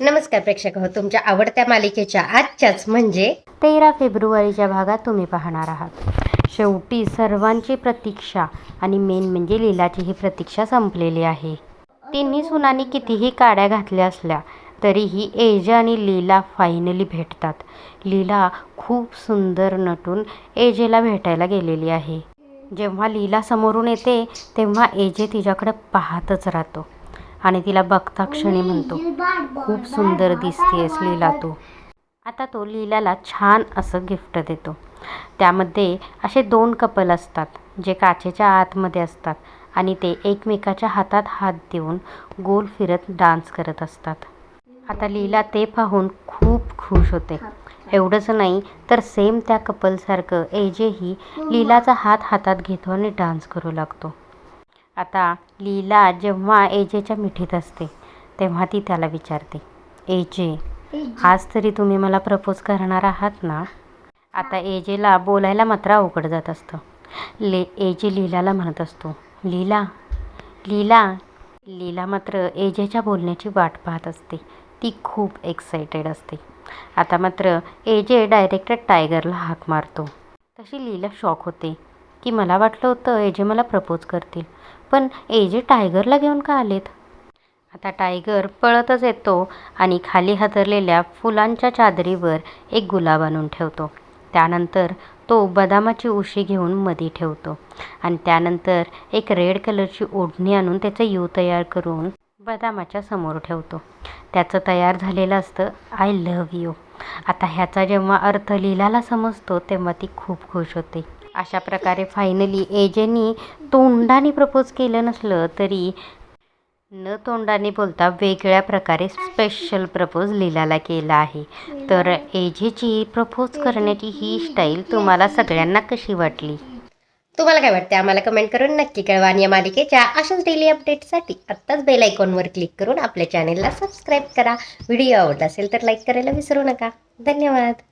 नमस्कार प्रेक्षक हो तुमच्या आवडत्या मालिकेच्या आजच्याच म्हणजे तेरा फेब्रुवारीच्या भागात तुम्ही पाहणार आहात. शेवटी सर्वांची प्रतीक्षा आणि मेन म्हणजे लीलाची ही प्रतीक्षा संपलेली आहे. तिन्ही सुनानी कितीही काड्या घातल्या असल्या तरीही एजे आणि लीला फायनली भेटतात. लीला खूप सुंदर नटून एजेला भेटायला गेलेली आहे. जेव्हा लीला समोरून येते तेव्हा एजे तिच्याकडे पाहतच राहतो. आणि तिला बघता क्षणी म्हणतो खूप सुंदर दिसतेस लीला तू. आता तो लीलाला छान असं गिफ्ट देतो. त्यामध्ये असे दोन कपल असतात जे काचेच्या आतमध्ये असतात आणि ते एकमेकाच्या हातात हात देऊन गोल फिरत डान्स करत असतात. आता लीला ते पाहून खूप खुश होते. एवढंच नाही तर सेम त्या कपलसारखं एजेही लीलाचा हात हातात घेतो आणि डान्स करू लागतो. आता लीला जेव्हा एजेच्या मिठीत असते तेव्हा ती त्याला विचारते एजे आज तरी तुम्ही मला प्रपोज करणार आहात ना? आता एजेला बोलायला मात्र अवघड जात असतं. ले एजे लीलाला म्हणत असतो लीला लीला. लीला मात्र एजेच्या बोलण्याची वाट पाहत असते. ती खूप एक्सायटेड असते. आता मात्र एजे डायरेक्ट टायगरला हाक मारतो. तशी लीला शॉक होते. की मला वाटलं होतं एजे मला प्रपोज करतील. पण एजे टायगरला घेऊन का आलेत? आता टायगर पळतच येतो आणि खाली हातरलेल्या फुलांच्या चादरीवर एक गुलाब आणून ठेवतो. त्यानंतर तो बदामाची उशी घेऊन मधी ठेवतो. आणि त्यानंतर एक रेड कलरची ओढणी आणून त्याचं यू तयार करून बदामाच्या समोर ठेवतो. त्याचं तयार झालेलं असतं आय लव्ह यू आता ह्याचा जेव्हा अर्थ लीलाला समजतो तेव्हा ती खूप खुश होते. अशा प्रकारे फायनली एजेनी तोंडाने प्रपोज केलं नसलं तरी न तोंडाने बोलता वेगळ्या प्रकारे स्पेशल प्रपोज लीलाला केला आहे. तर एजेची प्रपोज करण्याची ही स्टाईल तुम्हाला सगळ्यांना कशी वाटली? तुम्हाला काय वाटते आम्हाला कमेंट करून नक्की कळवा आणि या मालिकेच्या अशाच डेली अपडेटसाठी आत्ताच बेल आयकॉनवर क्लिक करून आपल्या चॅनेलला सबस्क्राईब करा. व्हिडिओ आवडला असेल तर लाईक करायला विसरू नका. धन्यवाद.